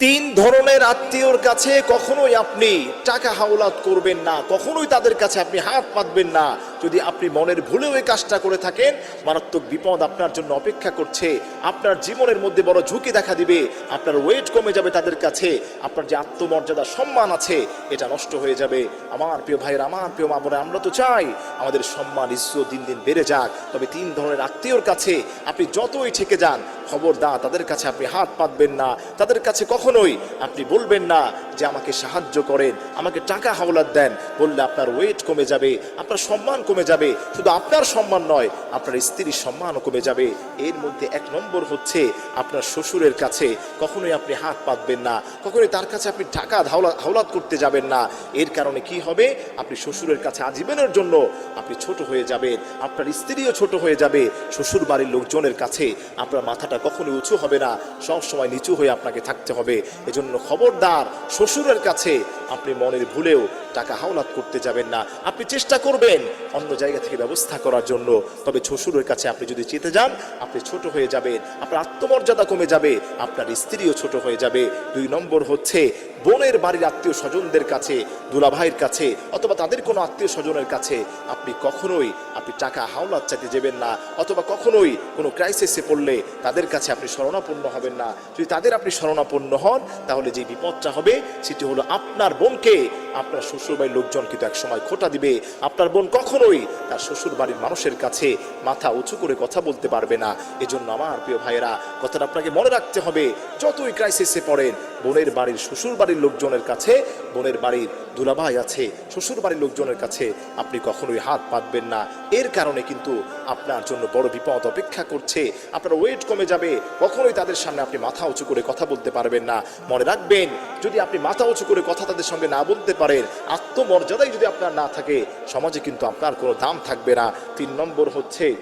তিন ধরনের আত্মীয়র কাছে কখনোই আপনি টাকা হাওলাত করবেন না কখনোই তাদের কাছে আপনি হাত পাতবেন না। যদি আপনি মনের ভুলেও এই কাজটা করে থাকেন মারাত্মক বিপদ আপনার জন্য অপেক্ষা করছে। আপনার জীবনের মধ্যে বড় ঝুঁকি দেখা দিবে আপনার ওয়েট কমে যাবে তাদের কাছে আপনার যে আত্মমর্যাদা সম্মান আছে এটা নষ্ট হয়ে যাবে। আমার প্রিয় ভাইয়ের আমার প্রিয় মা বোনেরা, আমরা তো চাই আমাদের সম্মান ইজ্জত দিন দিন বেড়ে যাক। তবে তিন ধরনের আত্মীয়র কাছে আপনি যতই ঠেকে যান খবরদার তাদের কাছে আপনি হাত পাতবেন না। তাদের কাছে কখনোই আপনি বলবেন না যে আমাকে সাহায্য করেন, আমাকে টাকা হাওলাত দেন, বললে আপনার ওয়েট কমে যাবে, আপনার সম্মান কমে যাবে। শুধু আপনার সম্মান নয়, আপনার স্ত্রীর সম্মানও কমে যাবে। এর মধ্যে এক নম্বর হচ্ছে আপনার শ্বশুরের কাছে কখনোই আপনি হাত পাতবেন না, কখনোই তার কাছে আপনি টাকা হাওলা- হাওলাত করতে যাবেন না। এর কারণে কি হবে? আপনি শ্বশুরের কাছে আজীবনের জন্য আপনি ছোট হয়ে যাবেন, আপনার স্ত্রীও ছোট হয়ে যাবে শ্বশুর বাড়ির লোকজনের কাছে আপনার মাথাটা কখনোই উঁচু হবে না, সবসময় নিচু হয়ে আপনাকে থাকতে হবে। এজন্য খবরদার, শ্বশুরের কাছে আপনি মনের ভুলেও টাকা হাওলাত করতে যাবেন না। আপনি চেষ্টা করবেন অন্য জায়গা থেকে ব্যবস্থা করার জন্য। তবে শ্বশুরের কাছে আপনি যদি চেতে যান, আপনি ছোট হয়ে যাবেন। আপনার আত্মমর্যাদা কমে যাবে, আপনার স্ত্রীও ছোট হয়ে যাবে। দুই নম্বর হচ্ছে বোনের বাড়ির আত্মীয় স্বজনদের কাছে, দুলাভাইয়ের কাছে, অথবা তাদের কোনো আত্মীয় স্বজনের কাছে আপনি কখনোই আপনি টাকা হাওলাত চাইতে যাবেন না, অথবা কখনোই কোনো ক্রাইসিসে পড়লে তাদের কাছে আপনি শরণাপন্ন হবেন না। যদি তাদের আপনি শরণাপন্ন হন, তাহলে যে বিপদটা হবে, সেটি হলো আপনার বোনকে আপনার শ্বশুরবাড়ির লোকজন কিন্তু একসময় খোটা দিবে। আপনার বোন কখনোই তার শ্বশুর বাড়ির মানুষের কাছে মাথা উঁচু করে কথা বলতে পারবে না। এজন্য আমার প্রিয় ভাইয়েরা, কথাটা আপনাকে মনে রাখতে হবে, যতই ক্রাইসিসে পড়েন, বোনের বাড়ির শ্বশুর বাড়ির লোকজনের কাছে, বোনের বাড়ির দুলাভাই আছে শ্বশুর বাড়ির লোকজনের কাছে আপনি কখনোই হাত পাতবেন না। এর কারণে কিন্তু আপনার জন্য বড় বিপদ অপেক্ষা করছে। আপনার ওয়েট কমে যাবে। কখনোই তাদের সামনে আপনি মাথা উঁচু করে কথা বলতে পারবেন না। মনে রাখবেন, যদি আপনি মাথা উঁচু করে কথা তাদের সঙ্গে না বলতে পারেন, আত্মমর্যাদাই যদি আপনার না থাকে, সমাজে কিন্তু আপনার কোনো দাম থাকবে না। তিন নম্বর হচ্ছে,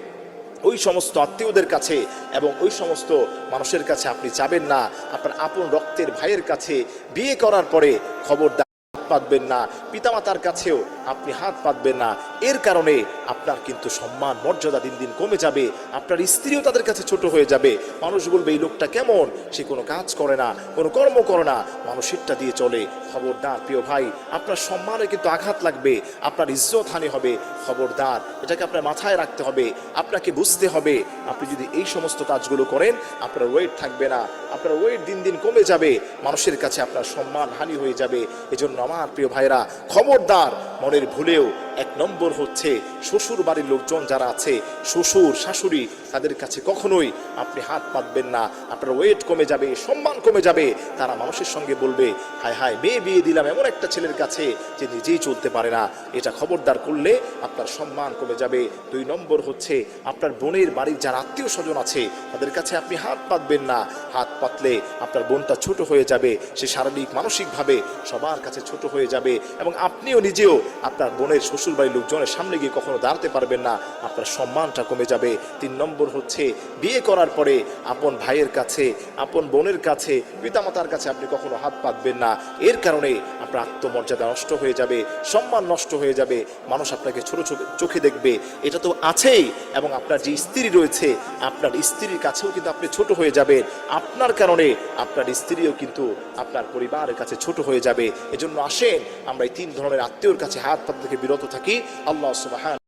ওই সমস্ত আত্মীয়দের কাছে এবং ওই সমস্ত মানুষের কাছে আপনি যাবেন না। আপনার আপন রক্তের ভাইয়ের কাছে বিয়ে করার পরে খবরদার পাতবেন না। পিতামাতার কাছেও আপনি হাত পাতবেন না। এর কারণে আপনার কিন্তু সম্মান, মর্যাদা দিন দিন কমে যাবে। আপনার স্ত্রীও তাদের কাছে ছোট হয়ে যাবে। মানুষ বলবে, এই লোকটা কেমন? সে কোনো কাজ করে না, কোনো কর্ম করে না। মানুষেরটা দিয়ে চলে। খবরদার, প্রিয় ভাই, আপনার সম্মানে কিন্তু আঘাত লাগবে। আপনার ইজ্জত হানি হবে। খবরদার, এটাকে আপনার মাথায় রাখতে হবে। আপনাকে বুঝতে হবে, আপনি যদি এই সমস্ত কাজগুলো করেন, আপনার ওয়েট থাকবে না। আপনার ওয়েট দিন দিন কমে যাবে। মানুষের কাছে আপনার সম্মান হানি হয়ে যাবে। এজন্য আমার প্রিয় ভাইরা খবরদার মনের ভুলেও এক নম্বর হচ্ছে শ্বশুর বাড়ির লোকজন যারা আছে, শ্বশুর, শাশুড়ি, তাদের কাছে কখনোই আপনি হাত পাতবেন না। আপনার ওয়েট কমে যাবে, সম্মান কমে যাবে। তারা মানুষের সঙ্গে বলবে, হায় হায়, মেয়ে বিয়ে দিলাম এমন একটা ছেলের কাছে যে নিজেই চলতে পারে না। এটা খবরদার করলে আপনার সম্মান কমে যাবে। দুই নম্বর হচ্ছে আপনার বোনের বাড়ির যারা আত্মীয় স্বজন আছে, তাদের কাছে আপনি হাত পাতবেন না। হাত পাতলে আপনার বোনটা ছোট হয়ে যাবে, সে শারীরিক, মানসিকভাবে সবার কাছে ছোট হয়ে যাবে এবং আপনিও নিজেও আপনার বোনের শ্বশুরবাড়ির লোকজনের সামনে গিয়ে কখনো দাঁড়াতে পারবেন না। আপনার সম্মানটা কমে যাবে। তিন নম্বর হচ্ছে, বিয়ে করার পরে আপন ভাইয়ের কাছে, আপন বোনের কাছে, পিতামাতার কাছে আপনি কখনো হাত পাতবেন না। এর কারণে আপনার আত্মমর্যাদা নষ্ট হয়ে যাবে, সম্মান নষ্ট হয়ে যাবে। মানুষ আপনাকে ছোট চোখে দেখবে। এটা তো আছেই এবং আপনার যে স্ত্রী রয়েছে, আপনার স্ত্রীর কাছেও কিন্তু আপনি ছোট হয়ে যাবেন। আপনার কারণে আপনার স্ত্রীও কিন্তু আপনার পরিবারের কাছে ছোট হয়ে যাবে। এজন্য আসেন, আমরা এই তিন ধরনের আত্মীয়র কাছে হাত পাত থেকে বিরত থাকি আল্লাহ সুবাহ